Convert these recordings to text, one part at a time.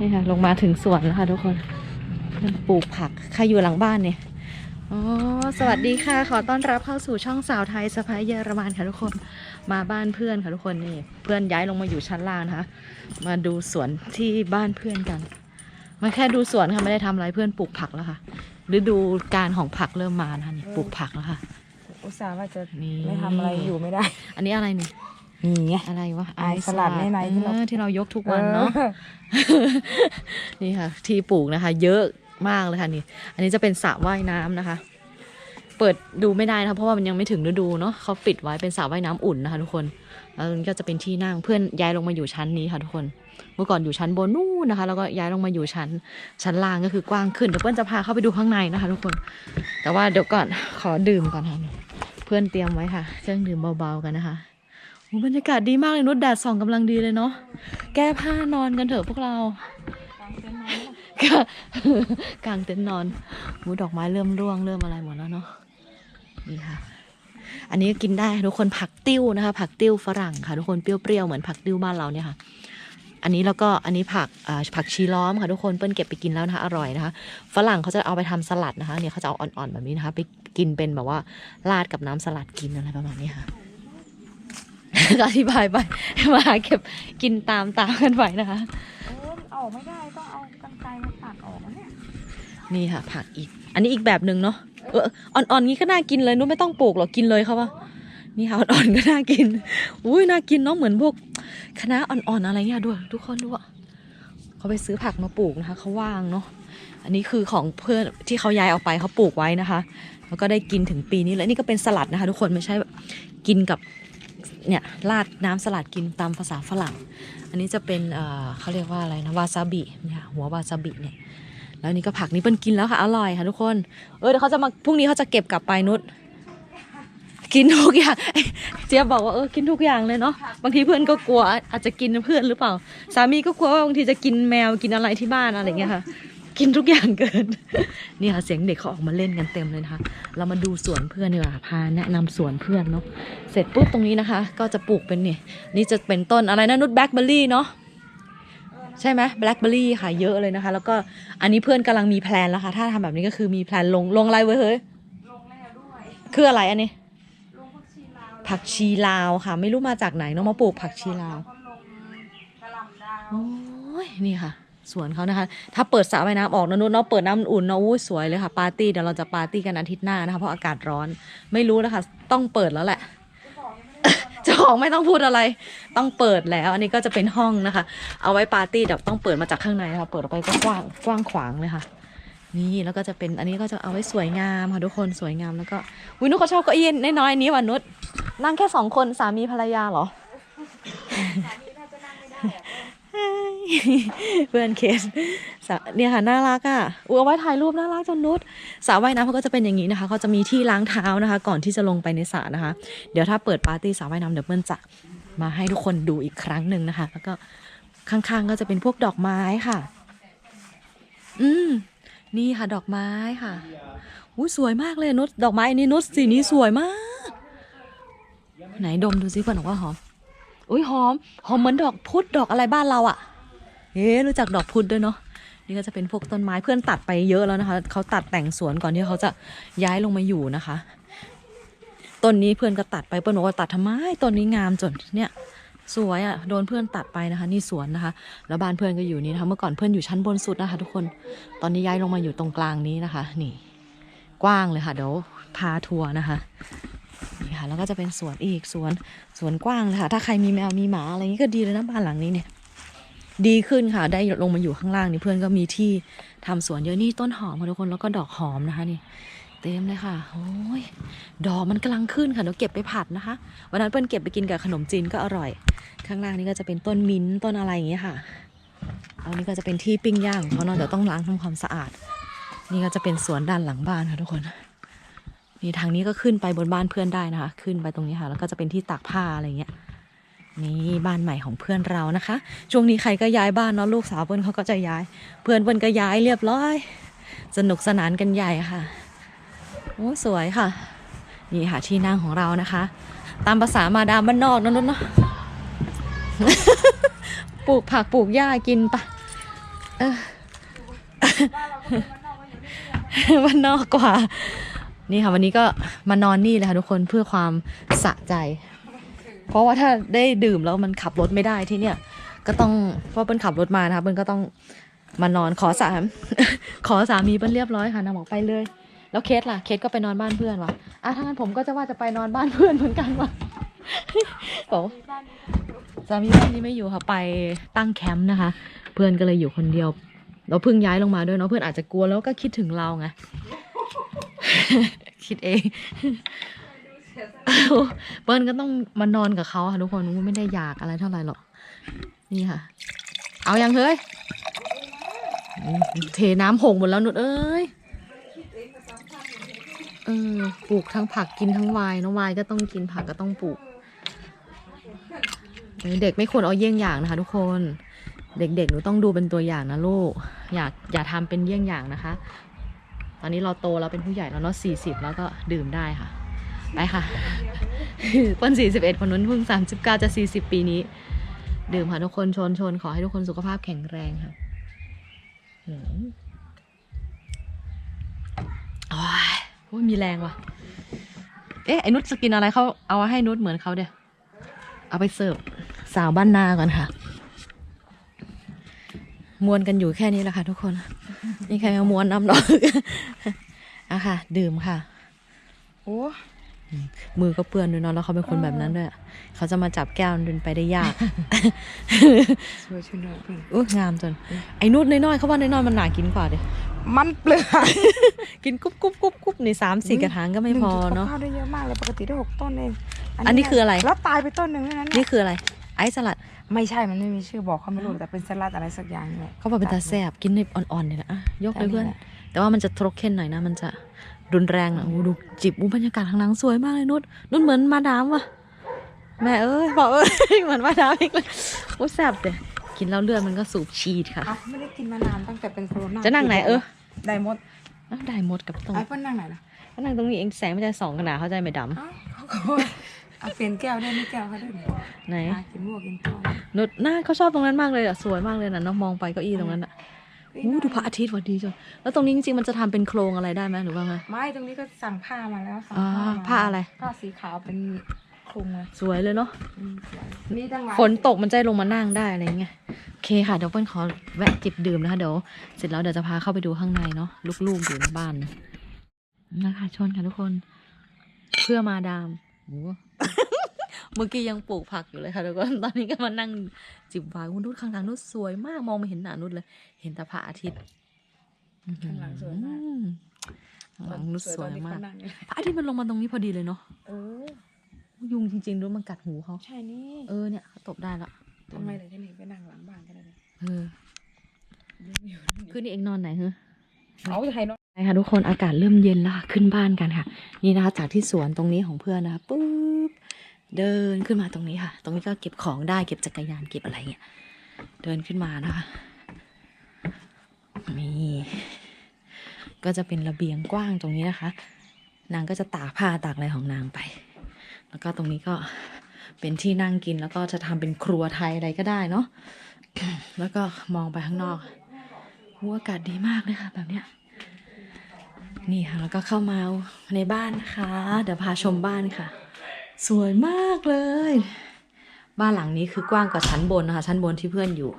นี่ค่ะ ลงมาถึงสวนแล้วค่ะทุกคนเพื่อนปลูกผักใครอยู่หลังบ้านเนี่ยอ๋อสวัสดีค่ะ ขอต้อนรับเข้าสู่ช่องสาวไทยสะพายเยอรมันค่ะทุกคน มาบ้านเพื่อนค่ะทุกคนนี่ เพื่อนย้ายลงมาอยู่ชั้นล่างนะคะ มาดูสวนที่บ้านเพื่อนกัน มาแค่ดูสวนค่ะไม่ได้ทำอะไรเพื่อนปลูกผักแล้วค่ะ ฤดูการของผักเริ่มมานะคะนี่ปลูกผักแล้วค่ะ อุตส่าห์ว่าจะนี่ ไม่ทำอะไรอยู่ไม่ได้ อันนี้อะไรนี่ นี่ไง อะไรวะไอสลัดในไหนที่เราออที่เรายกทุกวันเนาะนี่ค่ะ ที่ปลูกนะคะ เยอะมากเลยค่ะนี่ อันนี้จะเป็นสระว่ายน้ำนะคะ เปิดดูไม่ได้นะคะเพราะว่ามันยังไม่ถึงฤดูเนาะเขาปิดไว้เป็นสระว่ายน้ำอุ่นนะคะ ทุกคนแล้วมันก็จะเป็นที่นั่งเพื่อนย้ายลงมาอยู่ชั้นนี้ค่ะทุกคน เมื่อก่อนอยู่ชั้นบนนู่นนะคะ แล้วก็ย้ายลงมาอยู่ชั้น ชั้นล่างก็คือกว้างขึ้นเดี๋ยวเพื่อนจะพาเข้าไปดูข้างในนะคะ ทุกคน แต่ว่าเดี๋ยวก่อนขอดื่มก่อนค่ะเพื่อนเตรียมไว้ค่ะเครื่องดื่มเบาๆกันนะคะโอ้ บรรยากาศดีมากเลยนุชแดดส่องกำลังดีเลยเนาะแก้ผ้านอนกันเถอะพวกเรากางเต็นท์นอนหูดอกไม้เริ่มร่วงเริ่มอะไรหมดแล้วเนาะนี่ค่ะ อันนี้กินได้ทุกคนผักติ้วนะคะ ผักติ้วฝรั่งค่ะ ทุกคนเปรี้ยวๆเหมือนผักติ้วบ้านเราเนี่ยค่ะ อันนี้แล้วก็อันนี้ผักผักชีล้อมค่ะทุกคนเปิ้ลเก็บไปกินแล้วนะคะอร่อยนะคะฝรั่งเขาจะเอาไปทำสลัดนะคะเนี่ยเขาจะเอาอ่อนๆแบบนี้นะคะ ไปกินเป็นแบบว่าราดกับน้ำสลัดกินอะไรประมาณนี้ค่ะ ก็อธิบายไปมาเก็บกินตามตามกันไปนะคะโอ้ยออกไม่ได้ต้องเอากรรไกรมาตัดออกนะเนี่ยนี่ค่ะ ผักอีก อันนี้อีกแบบหนึ่งเนาะเอออ่อนๆงี้ก็น่ากินเลยนุ้ไม่ต้องปลูกหรอกกินเลยเขาว่านี่ค่ะอ่อนๆก็น่ากินอุ้ยน่ากินเนาะเหมือนพวกคณะน้าอ่อนๆอะไรเงี้ยด้วย ทุกคนดูอะเขาไปซื้อผักมาปลูกนะคะเขาว่างเนาะอันนี้คือของเพื่อนที่เขาย้ายออกไปเขาปลูกไว้นะคะ แล้วก็ได้กินถึงปีนี้เลยนี่ก็เป็นสลัดนะคะ ทุกคนไม่ใช่แบบกินกับ เนี่ยราดน้ำสลัดกินตามภาษาฝรั่ง อันนี้จะเป็นเขาเรียกว่าอะไรนะวาซาบิเนี่ยหัววาซาบิเนี่ยแล้วนี่ก็ผักนี่เปิ้ลกินแล้วค่ะอร่อยค่ะทุกคน เออเดี๋ยวเขาจะมาพรุ่งนี้เขาจะเก็บกลับไปนุชกินทุกอย่างเจี๊ยบบอกว่าเออกินทุกอย่างเลยเนาะบางทีเพื่อนก็กลัวอาจจะกินเพื่อนหรือเปล่า สามีก็กลัวว่าบางทีจะกินแมวกินอะไรที่บ้านอะไรอย่างเงี้ยค่ะ กินทุกอย่างเกิน นี่ค่ะเสียงเด็กเขาออกมาเล่นกันเต็มเลยนะคะ เรามาดูสวนเพื่อนดีกว่าพาแนะนำสวนเพื่อนเนาะเสร็จปุ๊บตรงนี้นะคะ ก็จะปลูกเป็นเนี่ยนี่จะเป็นต้นอะไรนะนุชแบล็คเบอร์รี่เนาะใช่ไหมแบล็คเบอร์รี่ค่ะเยอะเลยนะคะ แล้วก็อันนี้เพื่อนกำลังมีแพลนแล้วค่ะ ถ้าทำแบบนี้ก็คือมีแพลนลงลงอะไรไว้เฮ้ยลงแล้วด้วยคืออะไรอันนี้ลงพักชีลาวผักชีลาวค่ะ ไม่รู้มาจากไหนเน้องมาปลูกผักชีลาวก็ลงกระหลำดาวโอ้ยนี่ค่ะ สวนเขานะคะ ถ้าเปิดสระว่ายน้ำออกนะนุชเนาะเปิดน้ำอุ่นเนาะอู้สวยเลยค่ะปาร์ตี้เดี๋ยวเราจะปาร์ตี้กันอาทิตย์หน้านะคะเพราะอากาศร้อนไม่รู้แล้วค่ะต้องเปิดแล้วแหละจ้าของไม่ต้องพูดอะไร ต้องเปิดแล้ว อันนี้ก็จะเป็นห้องนะคะ เอาไว้ปาร์ตี้เดี๋ยวต้องเปิดมาจากข้างในนะคะ เปิดออกไปก็กว้างกว้างขวางเลยค่ะ นี่แล้วก็จะเป็นอันนี้ก็จะเอาไว้สวยงามค่ะทุกคนสวยงามแล้วก็วินุชเขาชอบเก้าอี้น้อยๆอันนี้ว่ะนุชนั่งแค่สองคนสามีภรรยาเหรอ เพื่อนเคสเนี่ยค่ะน่ารักอะอุ้ยเอาไว้ถ่ายรูปน่ารักจนนุชสระว่ายน้ำเขาก็จะเป็นอย่างนี้นะคะเขาจะมีที่ล้างเท้านะคะ ก่อนที่จะลงไปในสระนะคะ เดี๋ยวถ้าเปิดปาร์ตี้สระว่ายน้ำเดี๋ยวเพื่อนจะมาให้ทุกคนดูอีกครั้งหนึ่งนะคะ แล้วก็ข้างๆก็จะเป็นพวกดอกไม้ค่ะ อืมนี่ค่ะดอกไม้ค่ะอุ้ยสวยมากเลยนุชดอกไม้อันนี้นุชสีนี้สวยมาก ไหนดมดูซิเพื่อนบอกว่าหอม อุ้ยหอม หอมเหมือนดอกพุธดอกอะไรบ้านเราอะ่ะเอ๊ะรู้จักดอกพุธด้วยเนาะนี่ก็จะเป็นพวกต้นไม้เพื่อนตัดไปเยอะแล้วนะคะเขาตัดแต่งสวนก่อนที่เขาจะย้ายลงมาอยู่นะคะต้นนี้เพื่อนก็ตัดไปเพื่อนบอกว่าตัดทำไมต้นนี้งามจนเนี่ยสวยอะ่ะโดนเพื่อนตัดไปนะคะ นี่สวนนะคะ แล้วบ้านเพื่อนก็อยู่นี่นะคะเมื่อก่อนเพื่อนอยู่ชั้นบนสุดนะคะ ทุกคนตอนนี้ย้ายลงมาอยู่ตรงกลางนี้นะคะ นี่ กว้างเลยค่ะเดี๋ยวพาทัวร์นะคะ นี่ค่ะ แล้วก็จะเป็นสวนอีกสวนสวนกว้างเลยค่ะ ถ้าใครมีแมวมีหมาอะไรอย่างนี้ก็ดีเลยนะบ้านหลังนี้เนี่ย ดีขึ้นค่ะ ได้ลงมาอยู่ข้างล่างนี่เพื่อนก็มีที่ทำสวนเยอะนี่ต้นหอมค่ะทุกคนแล้วก็ดอกหอมนะคะนี่เต็มเลยค่ะโอ้ยดอกมันกำลังขึ้นค่ะเดี๋ยวเก็บไปผัดนะคะ วันนั้นเปิ้ลเก็บไปกินกับขนมจีนก็อร่อย ข้างล่างนี่ก็จะเป็นต้นมิ้นต้นอะไรอย่างเงี้ยค่ะแล้วนี่ก็จะเป็นที่ปิ้งย่างของเขาเนาะเดี๋ยวต้องล้างทำความสะอาด นี่ก็จะเป็นสวนด้านหลังบ้านค่ะทุกคน นี่ทางนี้ก็ขึ้นไปบนบ้านเพื่อนได้นะคะ ขึ้นไปตรงนี้ค่ะ แล้วก็จะเป็นที่ตากผ้าอะไรเงี้ย นี่บ้านใหม่ของเพื่อนเรานะคะ ช่วงนี้ใครก็ย้ายบ้านเนาะลูกสาวเพื่อนเขาก็จะย้าย เพื่อนเพื่อนก็ย้ายเรียบร้อย สนุกสนานกันใหญ่ค่ะ โอ้สวยค่ะ นี่ค่ะที่นั่งของเรานะคะ ตามภาษามาดามบ้านนอกนั่นเนาะปลูกผักปลูกหญ้ากินปะเออวันนอกกว่า นี่ค่ะวันนี้ก็มานอนนี่เลยค่ะทุกคนเพื่อความสะใจ เพราะว่าถ้าได้ดื่มแล้วมันขับรถไม่ได้ที่เนี่ย ก็ต้องเพราะเปิ้ลขับรถมานะคะเปิ้ลก็ต้องมานอนขอสามขอสามีเปิ้ลเรียบร้อยค่ะนางบอกไปเลย แล้วเคสล่ะ เคสก็ไปนอนบ้านเพื่อนวะอะถ้างั้นผมก็จะว่าจะไปนอนบ้านเพื่อนเหมือนกันวะบอกสามีบ้านนี้ไม่อยู่ค่ะไปตั้งแคมป์นะคะ เพื่อนก็เลยอยู่คนเดียว เราเพิ่งย้ายลงมาด้วยเนาะเพื่อนอาจจะกลัวแล้วก็คิดถึงเราไง คิดเองเปิ้ลก็ต้องมานอนกับเขาค่ะทุกคนไม่ได้อยากอะไรเท่าไหร่หรอกนี่ค่ะ เอายังเฮ้ยเทน้ำหงหมดแล้วนุดเอ้ยเออปลูกทั้งผักกินทั้งวน์เนอะไวน์ก็ต้องกินผักก็ต้องปลูก เด็กไม่ควรเอาเยี่ยงอย่างนะคะ ทุกคนเด็กๆหนูต้องดูเป็นตัวอย่างนะลูก อย่าอย่าทำเป็นเยี่ยงอย่างนะคะ ตอนนี้เราโตแล้วเป็นผู้ใหญ่แล้วเนาะสี่สิบแล้วก็ดื่มได้ค่ะ ไปค่ะเปิ้ลสี่สิบเอ็ดคนนู้นเพิ่งสามสิบเก้าจะสี่สิบปีนี้ ดื่มค่ะทุกคนชนชนขอให้ทุกคนสุขภาพแข็งแรงค่ะโอ้ยโอ้ยมีแรงว่ะ เอ๊ะไอ้นุชจะกินอะไรเขาเอาให้นุชเหมือนเขาเดี๋ยวเอาไปเสิร์ฟสาวบ้านนาก่อนค่ะ มวนกันอยู่แค่นี้แหละค่ะ ทุกคนนี่ใครมามวนน้ำหรอกอะค่ะ ดื่มค่ะ โอ้มือก็เปื้อนด้วยเนาะแล้วเขาเป็นคนแบบนั้นด้วยอะเขาจะมาจับแก้วมันเป็นไปได้ยากสวยชุดนอนพี่อุ้ยงามจน ไอ้นุชน้อยๆเขาว่าน้อยๆมันหนากินกว่าเดียมันเปลือกกินกุ๊บกุ๊บกุ๊บกุ๊บในสามสี่กระถางก็ไม่พอเนาะข้าวได้เยอะมากเลยปกติได้หกต้นเอง อันนี้คืออะไร แล้วตายไปต้นหนึ่งด้วยนะนี่เนี่ยคืออะไร ไอซ์สลัด ไม่ใช่มันไม่มีชื่อบอกเขาไม่รู้แต่เป็นสลัดอะไรสักอย่างนี่แหละเขาบอกเป็นตาแซบกินในอ่อนๆเนี่ยนะอะยกเลยเพื่อนอันนี้แหละแต่ว่ามันจะทรกเค้นหน่อยนะ มันจะรุนแรงอะโอ้ดูจิบอู้บรรยากาศข้างหลังสวยมากเลยนุชนุชเหมือนมาดามว่ะแม่เอ้ยบอกเอ้ยเหมือนมาดามอีกเลยโอ้แซบเดยกินแล้วเลือดมันก็สูบฉีดค่ะเอ้าไม่ได้กินมานานตั้งแต่เป็นโควิดจะนั่งไหนเออได้หมดอ้าวได้หมดกับตรงไอ้เปิ้ลนั่งไหนล่ะก็นั่งตรงนี้เองแสงมันจะส่องขนาดเข้าใจไหมดเอ้า เขาก็ว่าเอาเปลี่ยนแก้วได้ไหมแก้วเขาได้ไหมำไหนอะกินบัวกินข้าวนุชหน้าเขาชอบตรงนั้นมากเลยอะสวยมากเลยนะน้องมองไปเก้าอี้ตรงนั้นอะอู้ดูพระอาทิตย์วัดีจังแล้วตรงนี้จริงๆมันจะทำเป็นโครงอะไรได้ไหมหรือว่าไงไม่ตรงนี้ก็สั่งผ้ามาแล้วสั่งอ่าผ้ามาผ้าอะไร ผ้าสีขาวเป็นคลุมเลยสวยเลยเนาะ อืมมีตั้งหลายฝนตกมันจะลงมานั่งได้อะไรเงี้ยโอเคค่ะเดี๋ยวเปิ้ลขอแวะจิบดื่มนะคะเดี๋ยวเสร็จแล้วเดี๋ยวจะพาเข้าไปดูข้างในเนาะลูกๆอยู่ในบ้านนะคะชนค่ะทุกคน เพื่อมาดามโอ้ เมื่อกี้ยังปลูกผักอยู่เลยค่ะทุกคนตอนนี้ก็มานั่งจิบไวน์อุ๊ยนุชข้างหลังนุชสวยมาก มองไม่เห็นหน้านุชเลย เห็นแต่พระอาทิตย์ข้างหลังสวยมากอืมข้างหลังนุชสวยตอนที่มากเขนั่งอยู่พระอาทิตย์มันลงมาตรงนี้พอดีเลยเนาะเออ ยุงจริงๆด้วยมันกัดหูเขาใช่นี่ เออเนี่ยเขาตบได้ละทำไมเลยที่นี่ไปนั่งหลังบ้านก็ได้เลยเออคืนนี้เองนอนไหนเฮ้เอาไทยเนาะ ใช่ค่ะทุกคนอากาศเริ่มเย็นแล้วค่ะขึ้นบ้านกันค่ะ นี่นะคะจากที่สวนตรงนี้ของเพื่อนนะคะปุ๊บเดินขึ้นมาตรงนี้ค่ะ ตรงนี้ก็เก็บของได้เก็บจักรยานเก็บอะไรเงี้ยเดินขึ้นมานะคะนี่ก็จะเป็นระเบียงกว้างตรงนี้นะคะ นางก็จะตากผ้าตากอะไรของนางไป แล้วก็ตรงนี้ก็เป็นที่นั่งกินแล้วก็จะทำเป็นครัวไทยอะไรก็ได้เนาะแล้วก็มองไปข้างนอกหูอากาศดีมากเลยค่ะแบบเนี้ย นี่ค่ะแล้วก็เข้ามาในบ้านนะคะ เดี๋ยวพาชมบ้านค่ะ สวยมากเลย บ้านหลังนี้คือกว้างกว่าชั้นบนนะคะ ชั้นบนที่เพื่อนอยู่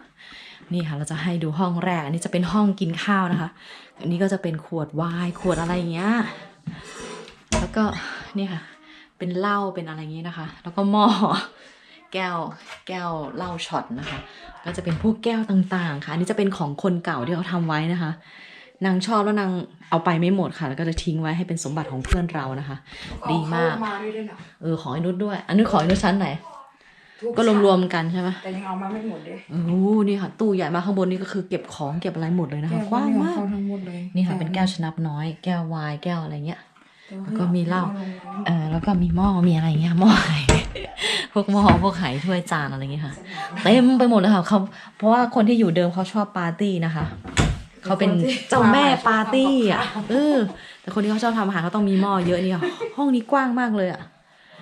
นี่ค่ะเราจะให้ดูห้องแรก อันนี้จะเป็นห้องกินข้าวนะคะ อันนี้ก็จะเป็นขวดไวน์ขวดอะไรอย่างเงี้ย แล้วก็นี่ค่ะ เป็นเหล้าเป็นอะไรอย่างงี้นะคะ แล้วก็หม้อแก้วแก้วเหล้าช็อตนะคะ ก็จะเป็นพวกแก้วต่างๆ ค่ะ อันนี้จะเป็นของคนเก่าที่เขาทำไว้นะคะ นางชอบแล้วนางเอาไปไม่หมดค่ะ แล้วก็จะทิ้งไว้ให้เป็นสมบัติของเพื่อนเรานะคะ ดีมากเอมาด้วยด้วยนะเออขอไอ้นุชด้วยอันนี้ขอไอ้นุชชั้นไหนทุก็รวมๆกันใช่ไหมแต่ยังเอามาไม่หมดเลยโอ้นี่ค่ะ ตู้ใหญ่มากข้างบนนี่ก็คือเก็บของเก็บอะไรหมดเลยนะคะกว้างมากแก้วทั้งหมดเลยนี่ค่ะเป็นแก้วชนับน้อยแก้ววายแก้วอะไรเงี้ยแต่าแล้วก็มีเหล้าอลงไว้เออแล้วก็มีหม้อมีอะไรเงี้ยหม้อไหพวกหม้อพวกไหถ้วยจานอะไรเงี้ยค่ะเต็มไปหมดเลยค่ะเขาเพราะว่าคนที่อยู่เดิมเขาชอบปาร์ตี้นะคะ เขาเป็นเจ้าแม่ปาร์ตี้อะเออแต่คนที่เขาชอบทำอาหารเขาต้องมีหม้อเยอะนี่ค่ะห้องนี้กว้างมากเลยอะ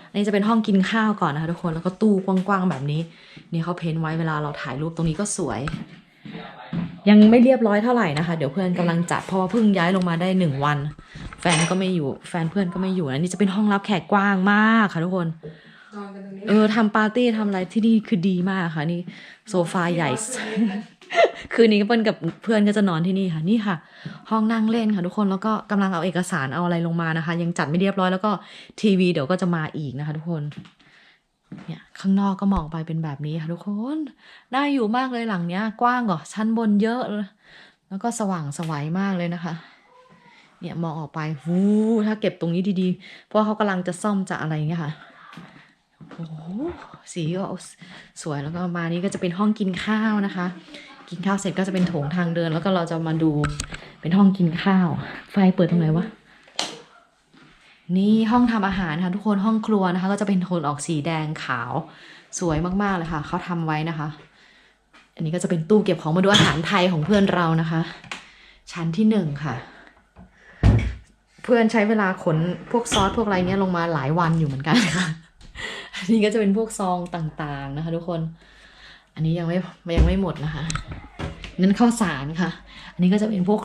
อันนี้จะเป็นห้องกินข้าวก่อนนะคะทุกคนแล้วก็ตู้กว้างๆแบบนี้นี่เขาเพ้นท์ไว้เวลาเราถ่ายรูปตรงนี้ก็สวย ยังไม่เรียบร้อยเท่าไหร่นะคะ เดี๋ยวเพื่อนกำลังจัดเพราะว่าเพิ่งย้ายลงมาได้หนึ่งวัน แฟนก็ไม่อยู่แฟนเพื่อนก็ไม่อยู่อันนี้จะเป็นห้องรับแขกกว้างมากค่ะทุกคนนอนกันตรงนี้เออทำปาร์ตี้ทำอะไรที่นี่คือดีมากค่ะนี่โซฟาใหญ่ คืนนี้ก็เปิ้ลกับเพื่อนก็จะนอนที่นี่ค่ะ นี่ค่ะ ห้องนั่งเล่นค่ะทุกคนแล้วก็กำลังเอาเอกสารเอาอะไรลงมานะคะ ยังจัดไม่เรียบร้อยแล้วก็ทีวีเดี๋ยวก็จะมาอีกนะคะ ทุกคนเนี่ยข้างนอกก็มองไปเป็นแบบนี้ค่ะทุกคนน่าอยู่มากเลยหลังเนี้ย กว้างกว่าชั้นบนเยอะ แล้วก็สว่างสวัยมากเลยนะคะเนี่ยมองออกไปหูถ้าเก็บตรงนี้ดีๆ เพราะเขากำลังจะซ่อมจะอะไรเงี้ยค่ะโอ้สีก็สวยแล้วก็มานี้ก็จะเป็นห้องกินข้าวนะคะ กินข้าวเสร็จก็จะเป็นโถงทางเดิน แล้วก็เราจะมาดูเป็นห้องกินข้าว ไฟเปิดตรงไหนวะนี่ห้องทำอาหารค่ะทุกคนห้องครัวนะคะ ก็จะเป็นโทนออกสีแดงขาวสวยมากๆเลยค่ะเขาทำไว้นะคะ อันนี้ก็จะเป็นตู้เก็บของมาดูอาหารไทยของเพื่อนเรานะคะ ชั้นที่หนึ่งค่ะ เพื่อนใช้เวลาขนพวกซอสพวกอะไรเนี้ยลงมาหลายวันอยู่เหมือนกันค่ะอันนี้ก็จะเป็นพวกซองต่างๆนะคะ ทุกคน อันนี้ยังไม่ยังไม่หมดนะคะนั่นข้าวสารค่ะ อันนี้ก็จะเป็นพวก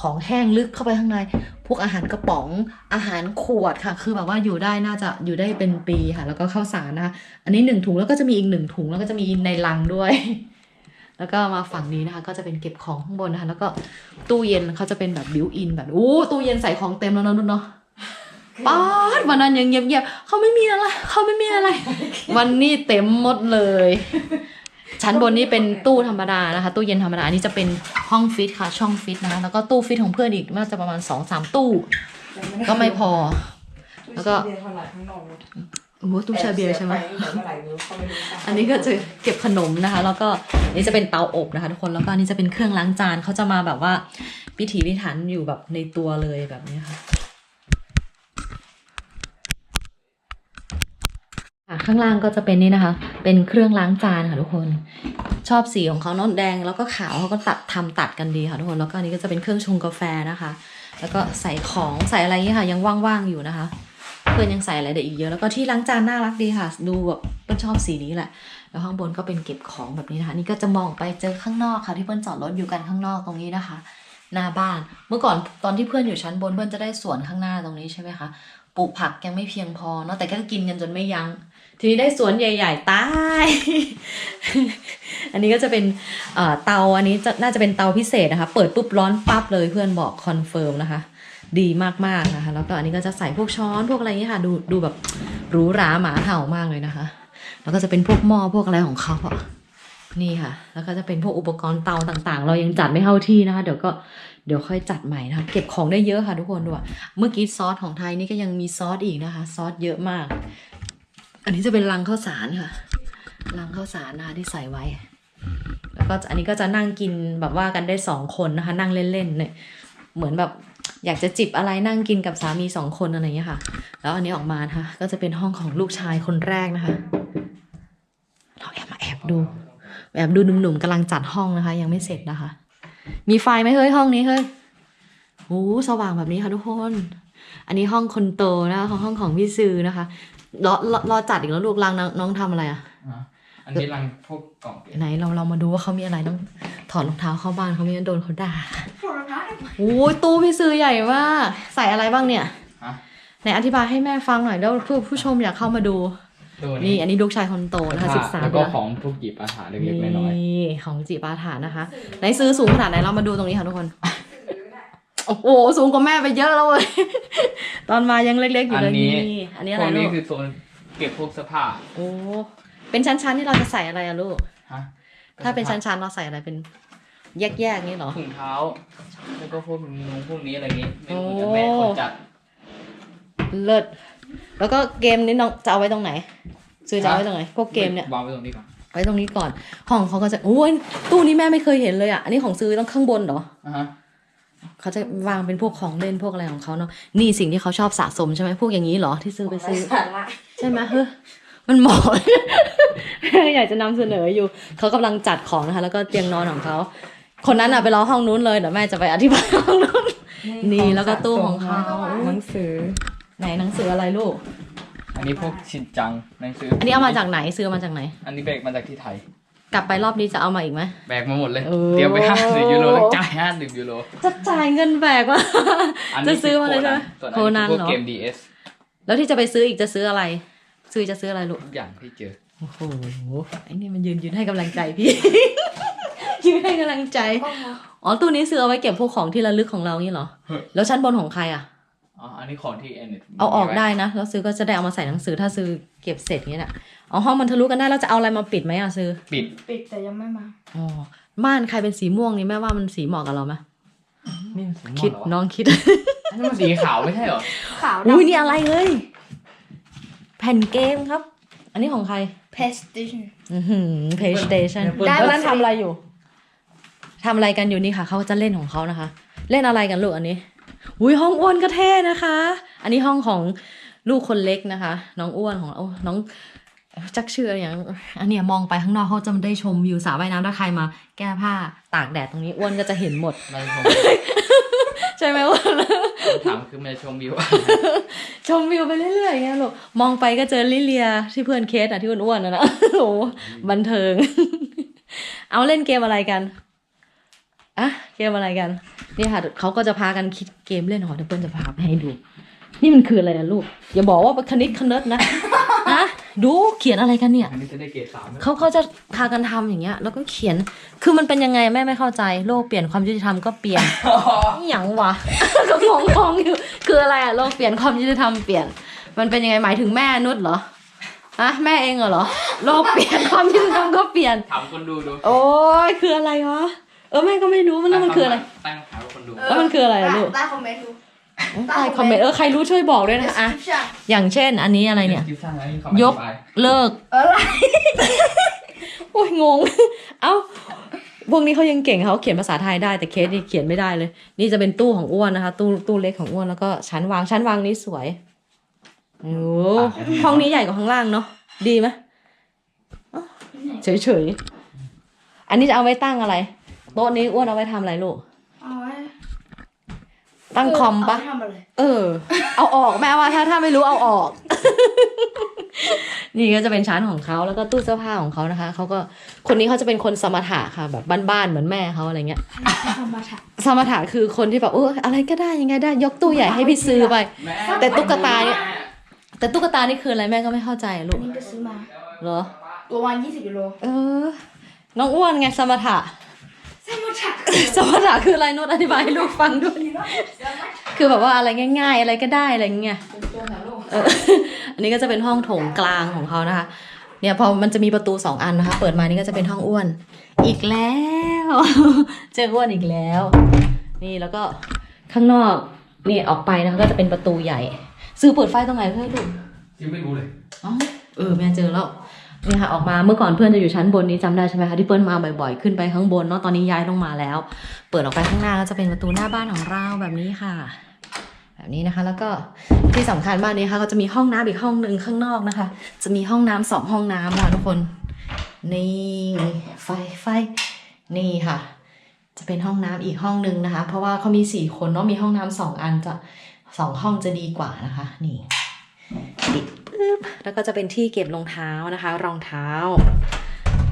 ของแห้งลึกเข้าไปข้างใน พวกอาหารกระป๋อง อาหารขวดค่ะ คือแบบว่าอยู่ได้น่าจะอยู่ได้เป็นปีค่ะ แล้วก็ข้าวสารนะคะอันนี้หนึ่งถุงแล้วก็จะมีอีกหนึ่งถุงแล้วก็จะมีในลังด้วย แล้วก็มาฝั่งนี้นะคะ ก็จะเป็นเก็บของข้างบนนะคะ แล้วก็ตู้เย็นเขาจะเป็นแบบบิวอินแบบโอ้ตู้เย็นใส่ของเต็มแล้วนะนุ่นเนาะป๊าดวันนั้นยังเงียบๆเขาไม่มีอะไรเขาไม่มีอะไร วันนี้เต็มหมดเลย ชั้นบนนี้เป็นตู้ธรรมดานะคะ ตู้เย็นธรรมดาอันนี้จะเป็นห้องฟิตค่ะ ช่องฟิตนะคะแล้วก็ตู้ฟิตของเพื่อนอีกน่าจะประมาณสองสามตู้ ก็ไม่พอ แล้วก็เรียนเท่าไหร่ข้างนอกเนี่ยโอ้โหตู้ชาเบียร์ใช่ไหมปเมื่อไหร่ไม่รู้เขาไม่รู้อันนี้ก็จะเก็บขนมนะคะ แล้วก็อันนี้จะเป็นเตาอบนะคะทุกคนแล้วก็อันนี้จะเป็นเครื่องล้างจานเขาจะมาแบบว่าพิถีพิถันอยู่แบบในตัวเลยแบบนี้ค่ะอะข้างล่างก็จะเป็นนี่นะคะ เป็นเครื่องล้างจานค่ะทุกคน ชอบสีของเขาเนอะแดง แล้วก็ขาวเขาก็ตัดทำตัดกันดีค่ะทุกคน แล้วก็อันนี้ก็จะเป็นเครื่องชงกาแฟนะคะ แล้วก็ใส่ของใส่อะไรอย่างเงี้ยค่ะ ยังว่างๆอยู่นะคะเพื่อนยังใส่อะไรได้อีกเยอะแล้วก็ที่ล้างจานน่ารักดีค่ะ ดูแบบเปิ้ลชอบสีนี้แหละ แล้วข้างบนก็เป็นเก็บของแบบนี้นะคะ นี่ก็จะมองไปเจอข้างนอกค่ะ ที่เพื่อนจอดรถอยู่กันข้างนอกตรงนี้นะคะหน้าบ้านเมื่อก่อนตอนที่เพื่อนอยู่ชั้นบนเพื่อนจะได้สวนข้างหน้าตรงนี้ใช่ไหมคะปลูกผักยังไม่เพียงพอเนาะแต่ก็กินกันจนไม่ยัง้ง ทีนี้ได้สวนใหญ่ๆตาย อันนี้ก็จะเป็นเตาอันนี้น่าจะเป็นเตาพิเศษนะคะ เปิดปุ๊บร้อนปั๊บเลยเพื่อนบอกคอนเฟิร์มนะคะ ดีมากๆนะคะ แล้วก็อันนี้ก็จะใส่พวกช้อนพวกอะไรอย่างเงี้ยค่ะ ดูดูแบบหรูหราหมาเห่ามากเลยนะคะ แล้วก็จะเป็นพวกหม้อพวกอะไรของเขาอะนี่ค่ะ แล้วก็จะเป็นพวกอุปกรณ์เตาต่างๆ เรายังจัดไม่เข้าที่นะคะ เดี๋ยวก็เดี๋ยวค่อยจัดใหม่นะคะ เก็บของได้เยอะค่ะทุกคนดูอะเมื่อกี้ซอสของไทยนี่ก็ยังมีซอสอีกนะคะ ซอสเยอะมาก อันนี้จะเป็นลังข้าวสารค่ะลังข้าวสารนะที่ใส่ไว้ แล้วก็อันนี้ก็จะนั่งกินแบบว่ากันได้สองคนนะคะ นั่งเล่นๆเนี่ยเหมือนแบบอยากจะจิบอะไรนั่งกินกับสามีสองคนอะไรอย่างเงี้ยค่ะ แล้วอันนี้ออกมานะคะก็จะเป็นห้องของลูกชายคนแรกนะคะเราแอบมาแอบดูแอบดูหนุ่มๆกำลังจัดห้องนะคะ ยังไม่เสร็จนะคะ มีไฟไหมเฮ้ยห้องนี้เฮ้ยโอ้สว่างแบบนี้ค่ะทุกคน อันนี้ห้องคนโตนะคะห้องของพี่ซือนะคะ รอรอรอจัดอีกแล้วลูกรังน้องน้องทำอะไรอะอะอันนี้รังพวกกล่องเปลี่ยนไหนเราเรามาดูว่าเขามีอะไรต้องถอดรองเท้าเข้าบ้านเขาไม่งั้นโดนเขาด่าโทรทัศน์โอ้ยตู้พี่ซื้อใหญ่มากใส่อะไรบ้างเนี่ยฮะไหนอธิบายให้แม่ฟังหน่อยแล้วเพื่อผู้ชมอยากเข้ามาดู ตัวนี่อันนี้ลูกชายคนโตนะคะศึกษาแล้วไปก็แล้วของพวกหยิบอาหารเล็กๆน้อยนี่ของจิปาถานะคะไหนซื้อสูงขนาดไหนเรามาดูตรงนี้ค่ะทุกคน โอ้โหสูงกว่าแม่ไปเยอะแล้วเว้ยตอนมายังเล็กๆอยู่เลยนี่อันนี้ๆอะพไรวกลูนี้กคือโซนเก็บพวกเสื้อผ้าโอ้เป็นชั้นๆที่เราจะใส่อะไรอะลูก ฮะถ้าเป็นชั้นๆเราใส่อะไรเป็นแยกๆงี้เหรอ ถุงเท้า แล้วก็พวกนุ่งพวกนี้อะไรอย่างงี้ไม่รู้โอ้เหมือนกันแม่คนจัดเลิศแล้วก็เกมนี้น้องจะเอาไว้ตรงไหน ซื้อจะเอาไว้ตรงไหนพวกเกมเนี่ย วางไว้ตรงนี้ก่อนไว้ตรงนี้ก่อน ห้องเขาก็จะโอ้ยตู้นี้แม่ไม่เคยเห็นเลยอะ อันนี้ของซื้อต้องข้างบนเหรอ อะฮะ เขาจะวางเป็นพวกของเล่นพวกอะไรของเขาเนาะนี่สิ่งที่เขาชอบสะสมใช่ไหมพวกอย่างนี้เหรอที่ซื้อไปซื้อสาระใช่ไหมเฮ้ยมันเหมาะอยากจะนำเสนออยู่ เขากำลังจัดของนะคะ แล้วก็เตียงนอนของเขา คนนั้นอะไปรอห้องนู้นเลยเดี๋ยวแม่จะไปอธิบายห้องนู้นนี่แล้วก็ตู้ของเขาหนังสือ ไหนหนังสืออะไรลูก อันนี้พวกชินจังหนังสือ อัอันนี้เอามาจากไหนซื้อมาจากไหน อันนี้เบรกมาจากที่ไทย กลับไปรอบนี้จะเอามาอีกไหม แบกมาหมดเลย โอ้ เตรียมไปห้าสิบยูโรแล้วจ่ายห้าสิบยูโรจะจ่ายเงินแบกวะนจะนี้ซื้อมาเลยใช่ไหมส่วนโคนันพวกเหรอ เกม DS แล้วที่จะไปซื้ออีกจะซื้ออะไร ซื้อจะซื้ออะไรลูก ทุกอย่างที่เจอ โอ้โห ไอ้นี่มันยืนยืนให้กำลังใจพี่ ยืนให้กำลังใจ อ๋อ ตู้นี้ซื้อเอาไว้เก็บพวกของที่ระลึกของเรานี่เหรอ เฮ้ย แล้วชั้นบนของใครอะ อ๋อ อันนี้ของที่แอนเน็ตเอาออกได้นะ แล้วซื้อก็จะได้เอามาใส่หนังสือถ้าซื้อเก็บเสร็จอย่างนี้น่ะ อ๋อห้องมันทะลุกันได้แล้วจะเอาอะไรมาปิดไหมอะซื้อ ปิดปิดแต่ยังไม่มา อ๋อม่านใครเป็นสีม่วงนี่แม่ว่ามันสีเหมาะกับเราไหมนี่มันสีม่วงคิดเหรอวะน้องคิด อันนี้มันสีขาวไม่ใช่เหรอขาวอุ้ยนี่อะไรเลยแผ่นเกมครับ อันนี้ของใคร เพสติช อือหือ PlayStation ได้แล้วมานั่นทำอะไรอยู่ทำอะไรกันอยู่นี่ค่ะ เขาจะเล่นของเขานะคะ เล่นอะไรกันลูกอันนี้ อุ้ยห้องอ้วนก็เท่นะคะ อันนี้ห้องของลูกคนเล็กนะคะ น้องอ้วนของโอ้น้อง จักชื่ออะไรอย่างอันเนี้ยมองไปข้างนอกเขาจะได้ชมวิวสระว่ายน้ำถ้าใครมา แก้ผ้าตากแดดตรงนี้อ้วนก็จะเห็นหมดมันชมใช่ไหมอ้วนถามคือมันจะชมวิว ชมวิวไปเรื่อยๆอย่างเงี้ยลูกมองไปก็เจอลิเลียที่เพื่อนเคสอะที่อ้วนๆนะนะโอ้โหบันเทิง เอาเล่นเกมอะไรกันอะเกมอะไรกันนี่ค่ะเขาก็จะพากันคิดเกมเล่นหอเดี๋ยวเพื่อนจะพาไปให้ดู นี่มันคืออะไรนะลูกอย่าบอกว่าคณิตคเนิดนะนะ ดูเขียนอะไรกันเนี่ย อันนี้จะได้เกรดสามไหมเขาเขาจะพากันทำอย่างเงี้ย แล้วก็เขียน คือมันเป็นยังไงแม่ไม่เข้าใจ โลกเปลี่ยนความยุติธรรมก็เปลี่ยนอหย่างวะ ก็งงงๆอยู่ คืออะไรอะโลกเปลี่ยนความยุติธรรมเปลี่ยน มันเป็นยังไงหมายถึงแม่นุชเหรอฮะแม่เองเหรอ โลกเปลี่ยนความยุติธรรมก็เปลี่ยน ถามคนดูดูโอ้ยคืออะไรวะ เออแม่ก็ไม่รู้มันแล้วมันคืออะไร ตั้งคำถามกับคนดูแล้วมันคืออะไรอะลูก ใต้คอมเมนต์ดู ใต้คอมเมนต์เออใครรู้ช่วยบอกด้วยนะอะ description อย่างเช่นอันนี้อะไรเนี่ยคลิปสั้นแล้วนี่คำอยกธิบายเลิกอะไรโอ้ยงง เอ้าพวกนี้เขายังเก่งเขาเขียนภาษาไทยได้แต่เคสนี่เขียนไม่ได้เลย นี่จะเป็นตู้ของอ้วนนะคะ ตู้ตู้เล็กของอ้วนแล้วก็ชั้นวางชั้นวางนี้สวยโอ้ห้องนี้ใหญ่กว่าข้างล่างเนาะดีไหมเฉยเฉยๆอันนี้จะเอาไว้ตั้งอะไร โต๊ะนี้อ้วนเอาไว้ทำอะไรลูกเอาไว้ ตั้งคอมปะเาไว้ทำอะไรเออ เอาออกแม่ว่าถ้าถ้าไม่รู้เอาออก นี่ก็จะเป็นชั้นของเขาแล้วก็ตู้เสื้อผ้าของเขานะคะเขาก็คนนี้เขาจะเป็นคนสมถะค่ะ แบบบ้านๆเหมือนแม่เขาอะไรเงี้ยธรรมชาติสมถะคือคนที่แบบเอออะไรก็ได้ยังไงได้ ยกตู้ใหญ่ให้พี่ซื้อไปแม่แต่ตุ๊กตาเนี่ยแต่ตุ๊กตานี่คืออะไรแม่ก็ไม่เข้าใจอะลูอักนนี้ก็ซื้อมาเหรอประมาณ20กิโลเออ น้องอ้วนไงสมถะธรรมชาติ สมถะคืออะไรโน้ตอธิบายให้ลูกฟังด้วย คือแบบว่าอะไรง่าย ๆ อะไรก็ได้อะไรเงี้ยเอออันนี้ก็จะเป็นห้องโถงกลางของเขานะคะ เนี่ยพอมันจะมีประตูสองอันนะคะ เปิดมานี่ก็จะเป็นห้องอ้วน อีกแล้ว เจออ้วนอีกแล้ว นี่แล้วก็ข้างนอกนี่ออกไปนะคะก็จะเป็นประตูใหญ่ ซื้อเปิดไฟตรงไหนเพื่อนลูกที่ไม่รู้เลยอ๋อเออแม่เจอแล้ว นี่ค่ะออกมาเมื่อก่อนเพื่อนจะอยู่ชั้นบนนี้จำได้ใช่ไหมคะที่เพื่อนมาบ่อยๆ ขึ้นไปข้างบนเนาะตอนนี้ย้ายลงมาแล้ว เปิดออกไปข้างหน้าก็จะเป็นประตูหน้าบ้านของเราแบบนี้ค่ะ แบบนี้นะคะ แล้วก็ที่สำคัญบ้านนี้ค่ะก็จะมีห้องน้ำอีกห้องหนึ่งข้างนอกนะคะ จะมีห้องน้ำสองห้องน้ำค่ะทุกคนนี่ไฟไฟนี่ค่ะ จะเป็นห้องน้ำอีกห้องหนึ่งนะคะ เพราะว่าเขามีสี่คนเนาะมีห้องน้ำสองอันจะสองห้องจะดีกว่านะคะ นี่ปิด แล้วก็จะเป็นที่เก็บรองเท้านะคะ รองเท้า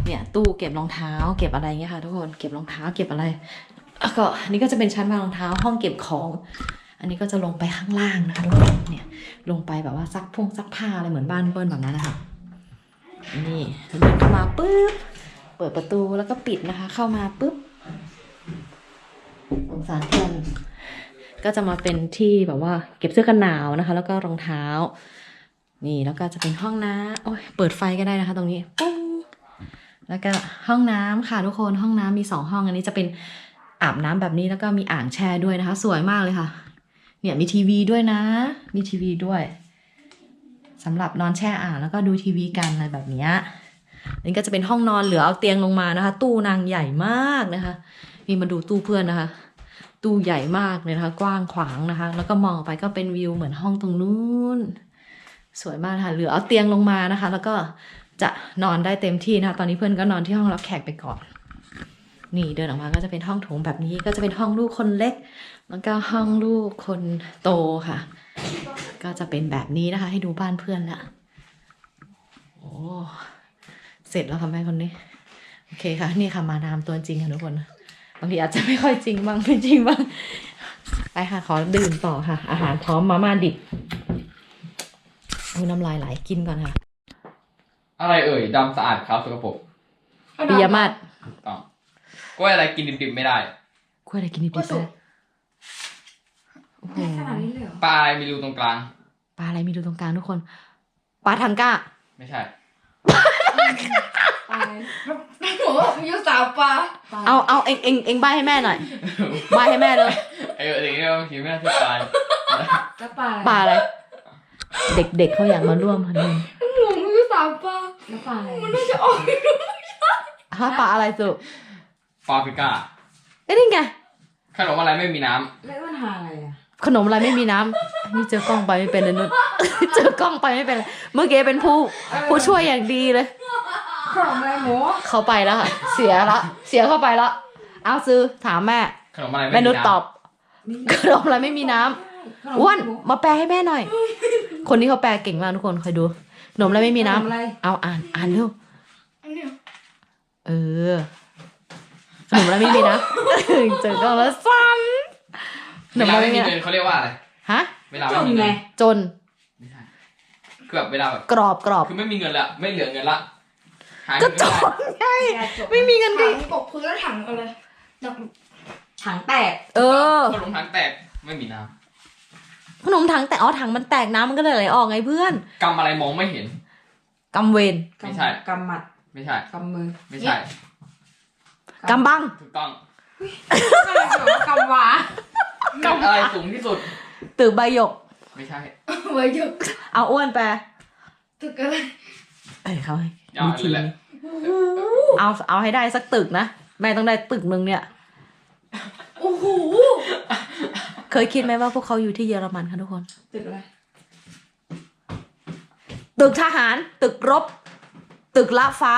เนี่ยตู้เก็บรองเท้า เก็บอะไรเงี้ยค่ะ ทุกคนเก็บรองเท้าเก็บอะไรแล้วก็นนี้ก็จะเป็นชั้นวางรองเท้าห้องเก็บของ อันนี้ก็จะลงไปข้างล่างนะคะทุกคนเนี่ยลงไปแบบว่าซักพงซักผ้าอะไรเหมือนบ้านเปิ้ลแบบนั้นนะคะนี่เดินเข้ามาปุ๊บเปิดประตูแล้วก็ปิดนะคะ เข้ามาปุ๊บสงสารเพื่อนก็จะมาเป็นที่แบบว่าเก็บเสื้อกันหนาวนะคะ แล้วก็รองเท้า นี่แล้วก็จะเป็นห้องน้ำโอ้ยเปิดไฟก็ได้นะคะ ตรงนี้ปุ้งแล้วก็ห้องน้ำค่ะทุกคนห้องน้ำมีสองห้องอันนี้จะเป็นอาบน้ำแบบนี้แล้วก็มีอ่างแช่ด้วยนะคะ สวยมากเลยค่ะ เนี่ยมีทีวีด้วยนะ มีทีวีด้วยสำหรับนอนแช่อ่างแล้วก็ดูทีวีกันอะไรแบบนี้นี่ก็จะเป็นห้องนอนเหลือเอาเตียงลงมานะคะ ตู้นางใหญ่มากนะคะนี่มาดูตู้เพื่อนนะคะ ตู้ใหญ่มากเลยนะคะ กว้างขวางนะคะ แล้วก็มองออกไปก็เป็นวิวเหมือนห้องตรงนู้น สวยมากค่ะเหลือเอาเตียงลงมานะคะ แล้วก็จะนอนได้เต็มที่นะคะตอนนี้เพื่อนก็นอนที่ห้องรับแขกไปก่อน นี่เดินออกมาก็จะเป็นห้องโถงแบบนี้ก็จะเป็นห้องลูกคนเล็ก แล้วก็ห้องลูกคนโตค่ะ ก็จะเป็นแบบนี้นะคะ ให้ดูบ้านเพื่อนละโอ้เสร็จแล้วค่ะแม่คนนี้ โอเคค่ะ นี่ค่ะมาดามตัวจริงค่ะทุกคนบางทีอาจจะไม่ค่อยจริงบ้างไม่จริงบ้างไปค่ะขอดื่มต่อค่ะ อาหารพร้อมมาม่าดิบ เอาน้ำลายไหลกินก่อนค่ะอะไรเอ่ยดำสะอาดขาวสกปรกปิยมาศถูกต้องกล้วยอะไรกินดิบๆไม่ได้กล้วยอะไรกินดิบๆไปโอ้โหขนาดนี้เลยเหรอปลาอะไรมีรูตรงกลาง ปลาอะไรมีดูตรงกลางทุกคนปลาทังก้า ไม่ใช่ ตายโอ้โหมีสาวปลาเอาเอาเอ็งเอ็งเอ็งใบให้แม่หน่อยใบให้แม่เลยไอ้เด็กนี่บางทีไม่น่าจะตาย แล้วปลาปลาอะไร เด็กๆเขาอยากมาร่วมพันนึงหนูมีสาวปลาแล้วปลาอะไรมันน่าจะออกฮะปลาอะไรสุปลาปิก้าเอ้ยนี่ไงขนมอะไรไม่มีน้ำแล้วมันหาอะไรอะขนมอะไรไม่มีน้ำนี่เจอกล้องไปไม่เป็นเลยนุชเจอกล้องไปไม่เป็นเลยเมื่อกี้เป็นผู้ผู้ช่วยอย่างดีเลย ขนมอะไรหมูเขาไปแล้วค่ะเสียละเสียเข้าไปแล้วเอาซื้อถามแม่ขนมอะไรไม่แม่มีนุชน้ำตอบขนมอะไรไม่มีน้ำ อ้วนมาแปลให้แม่หน่อย คนนี้เขาแปลเก่งมากทุกคนคอยดูขนมอะไรไม่มีน้ำขนมอะไรเอาอ่านอ่านเร็วเออขนมอะไรไม่มีน้ำเจอกล้องแล้วซ้ำขนเวมลาอะไรไม่ไม่มีมีเงินเขาเรียกว่าอะไรฮะเวลาจไม่นมีไงเงินจนไม่ใช่คือแบบเวลาแบบกรอบกรอบคือไม่มีเงินละไม่เหลือเงินละหาก็เงินจไม่ได้นไงไม่มีเงินดิถังตกพื้นแล้วถังอะไรถังแตก เออขนมถังแตกไม่มีน้ ขนมถังแต่อ๋อถังมันแตกน้ำมันก็เลยไหลออกไงเพื่อนำกำอะไรมองไม่เห็น กำเวรไม่ใช่ กำหมัดไม่ใช่ กำมือไม่ใช่กำบังถูกต้องกำวาตึกอะไรสูงที่สุดตึกใบหยก ไม่ใช่เว้ยจุกเอาอ้วนแปลตึกอะไรเอ้ยเขาให้ยาววิธีเลยแหละนี้เอาเอาให้ได้สักตึกนะ แม่ต้องได้ตึกหนึ่งเนี่ยโอ้โห เคยคิดไหมว่าพวกเขาอยู่ที่เยอรมันคะทุกคน ตึกอะไร ตึกทหาร ตึกรบ ตึกละฟ้า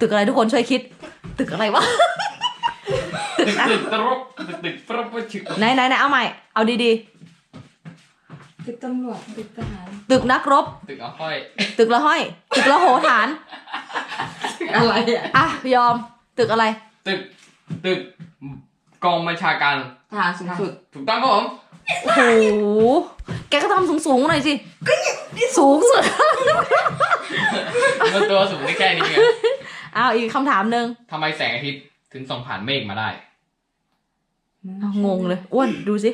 ตึกอะไรทุกคนช่วยคิด ตึกอะไรวะ ตึกตึกตรกตึกตึกปรบชึกไหนไหนไหนเอาใหม่ เอาดีตึกตำรวจตึกทหารๆ ตึกนักรบ ตึกเอาค่อย ตึกละห้อย ตึกละโหฐานตึกอะไรอะ อะยอม ตึกอะไร ตึก ตึก กองบัญชาการทหารสูงสุด ถูกต้องครับผมโอ้โหแกก็ทำสูงสูงๆหน่อยสิสูงสุดมันตัวสูงได้แค่นี้ไงอ้าวอีกคำถามหนึ่งทำไมแสงอาทิตย์ถึงส่องผ่านเมฆมาได้ อ้าวงงเลยอ้วนดูสิ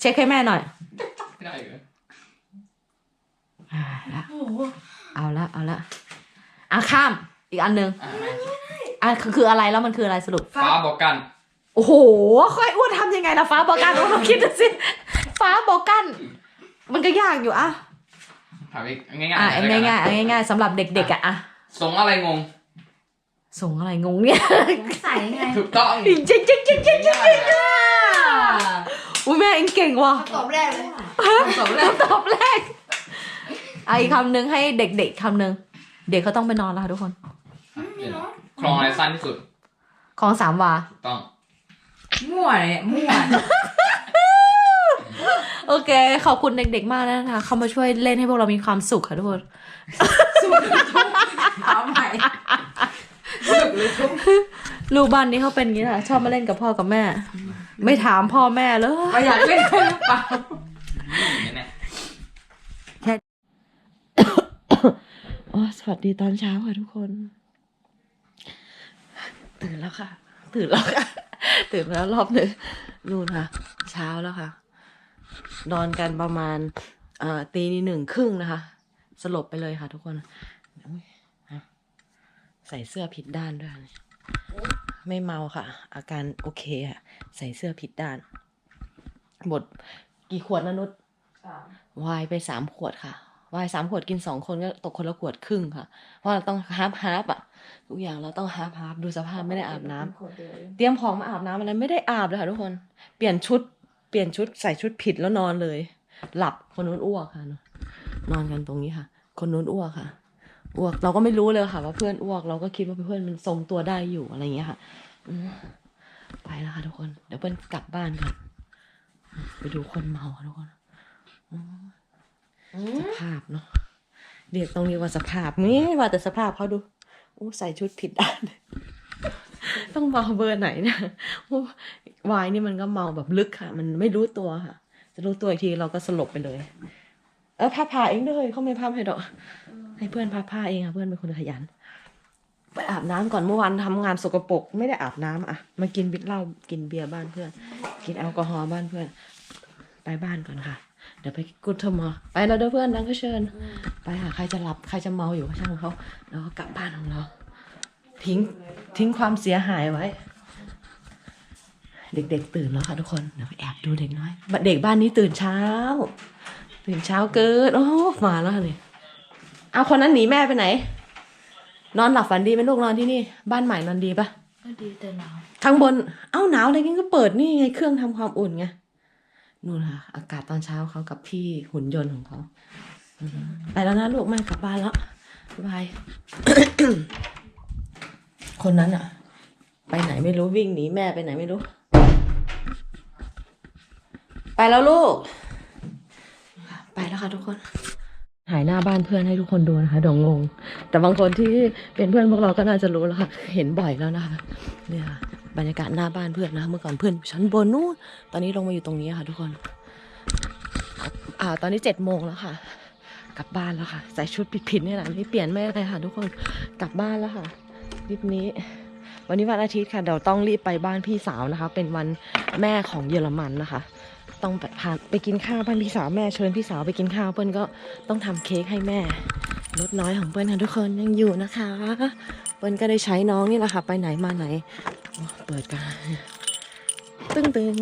เช็คให้แม่หน่อยไม่ได้เหรออ่าละเอาละเอาละอะข้ามอีกอันหนึ่งอะอะคือคืออะไรแล้วมันคืออะไรสรุปฟ้าบอกกัน โอ้โห ค่อยอ้วนทำยังไงล่ะฟ้าบอกกันอ้วนลองคิดดูสิ ฟ้าบอกกัน มันก็ยากอยู่อะถามอีกง่ายๆอะหน่อยแล้วกันง่ายๆอะง่ายๆสำหรับเด็กๆอะอะส่งอะไรงง ส่งอะไรงงเนี่ย สงสัยไงถูกต้องจริงจริงจริงจริงจริงง่ายๆอะอุ้ยแม่เองเก่งว่ะตอบแรกเลยตอบแรกตอบแรกอะอีกคำหนึ่งให้เด็กๆคำหนึ่งเด็กเขาต้องไปนอนแล้วค่ะทุกคน คลองอะไรสั้นที่สุดของสามวา ถูกต้อง มั่วเลยมั่ว โอเค ขอบคุณเด็กๆมากนะคะ เขามาช่วยเล่นให้พวกเรามีความสุขค่ะทุกคนเอาใหม่ตึกหรือทุกลูกบ้านนี้เขาเป็นอย่างนี้แหละชอบมาเล่นกับพ่อกับแม่ ไม่ถามพ่อแม่เลย ประหยัดเล่นได้หรือเปล่านี่แน่อ๋อสวัสดีตอนเช้าค่ะทุกคน ตื่นแล้วค่ะ ตื่นแล้วค่ะ ตื่นมาแล้วรอบหนึ่งนู่นค่ะ เช้าแล้วค่ะ นอนกันประมาณเอ่อตีหนึ่งครึ่งนะคะ สลบไปเลยค่ะทุกคนอุ๊ยฮะใส่เสื้อผิดด้านด้วยค่ะไม่เมาค่ะ อาการโอเคค่ะ ใส่เสื้อผิดด้านหมดกี่ขวดนะนุชวายไปสามขวดค่ะ วายสามขวดกินสองคนก็ตกคนละขวดครึ่งค่ะ เพราะเราต้องฮาร์ฟฮาร์ฟอะ ทุกอย่างเราต้องฮาร์ฟฮาร์ฟดูสภาพไม่ได้อาบน้ำเตรียมของมาอาบน้ำอะไรไม่ได้อาบเลยค่ะทุกคน เปลี่ยนชุด เปลี่ยนชุดใส่ชุดผิดแล้วนอนเลย หลับคนนู้นอ้วกค่ะ นอนกันตรงนี้ค่ะ คนนู้นอ้วกค่ะ อ้วกเราก็ไม่รู้เลยค่ะ ว่าเพื่อนอ้วก เราก็คิดว่าเพื่อนมันทรงตัวได้อยู่อะไรอย่างเงี้ยค่ะอืมไปแล้วค่ะทุกคน เดี๋ยวเพื่อนกลับบ้านกันไปดูคนเมาค่ะทุกคน สภาพเนาะเรียกต้องเรียกว่าสภาพนี่ว่าแต่สภาพเขาดูอู้ใส่ชุดผิดด้านต้องเมาเบอร์ไหนเนี่ยอู้วายนี่มันก็เมาแบบลึกค่ะ มันไม่รู้ตัวค่ะ จะรู้ตัวอีกทีเราก็สลบไปเลย เออพับผ้าเองด้วยเขาไม่พับให้ดอก ให้เพื่อนพับผ้าเองค่ะเพื่อนเป็นคนขยัน ไปอาบน้ำก่อนเมื่อวานทำงานสกปรกไม่ได้อาบน้ำอะมากินบิเหล้ากินเบียร์บ้านเพื่อน กินแอลกอฮอล์บ้านเพื่อน ไปบ้านก่อนค่ะ เดี๋ยวไปกุดเทอร์มอไปแล้วเด้อเพื่อนดังก็เชิญ ไปหาใครจะหลับใครจะเมาอยู่ก็ช่างเขาแล้วก็กลับบ้านของเรา ทิ้งทิ้งความเสียหายไว้ เด็กๆตื่นแล้วค่ะทุกคนเดี๋ยวไปแอบดูเด็กน้อยเด็กบ้านนี้ตื่นเช้า ตื่นเช้าเกินโอ้มาแล้วค่ะนี่เอาคนนั้นหนีแม่ไปไหน นอนหลับฝันดีไหมลูกนอนที่นี่ บ้านใหม่นอนดีปะก็ดีแต่หนาวข้างบนเอ้าหนาวอะไรกันก็เปิดนี่ไงเครื่องทำความอุ่นไง นู่นค่ะ อากาศตอนเช้าเขากับพี่หุ่นยนต์ของเขาไปแล้วนะลูกม่กลับบ้านแล้วบาย คนนั้นอะไปไหนไม่รู้วิ่งหนีแม่ไปไหนไม่รู้ ไปแล้วลูก ไปแล้วค่ะทุกคนหายหน้าบ้านเพื่อนให้ทุกคนดูนะคะเดี๋ยวงง แต่บางคนที่เป็นเพื่อนพวกเราก็น่าจะรู้แล้วค่ะ เห็นบ่อยแล้วนะคะเนี่ยค่ะ บรรยากาศหน้าบ้านเพื่อนนะ เมื่อก่อนเพื่อนชั้นบนนู้นตอนนี้ลงมาอยู่ตรงนี้ค่ะทุกคน อ่า ตอนนี้เจ็ดโมงแล้วค่ะ กลับบ้านแล้วค่ะ ใส่ชุดผิดๆนี่แหละไม่เปลี่ยนไม่อะไรค่ะ ทุกคน กลับบ้านแล้วค่ะรีบนี้ วันนี้วันอาทิตย์ค่ะเดี๋ยวต้องรีบไปบ้านพี่สาวนะคะ เป็นวันแม่ของเยอรมันนะคะ ต้องไปพาไปกินข้าวบ้านพี่สาวแม่เชิญพี่สาวไปกินข้าวเปิ้ลก็ต้องทำเค้กให้แม่ลดน้อยของเปิ้ลค่ะทุกคนยังอยู่นะคะ เปิ้ลก็ได้ใช้น้องนี่แหละค่ะ ไปไหนมาไหน เปิดกันตึ้งตึง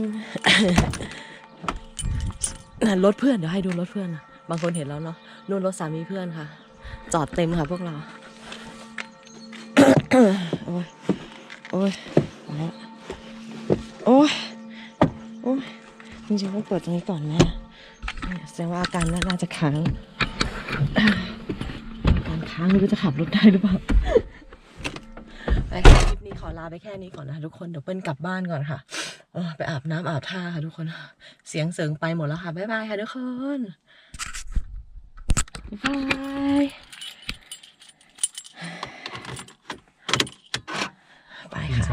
นั่นรถเพื่อนเดี๋ยวให้ดูรถเพื่อนนะบางคนเห็นแล้วเนาะนู่นรถสามีเพื่อนค่ะ จอดเต็มค่ะพวกเรา โอ้ยโอ้ยโอ้ยโอ้ยจริงๆต้องเปิดตรงนี้ก่อนนะแสดงว่าอาการน่าจะค้างอาการค้างไม่รู้จะขับรถได้หรือเปล่า นี้ขอลาไปแค่นี้ก่อนนะทุกคน เดี๋ยวเปิ้ลกลับบ้านก่อนค่ะไปอาบน้ำอาบท่าค่ะทุกคน เสียงเสริงไปหมดแล้วค่ะ บ๊ายบายค่ะทุกคนบ๊ายบายไปค่ะ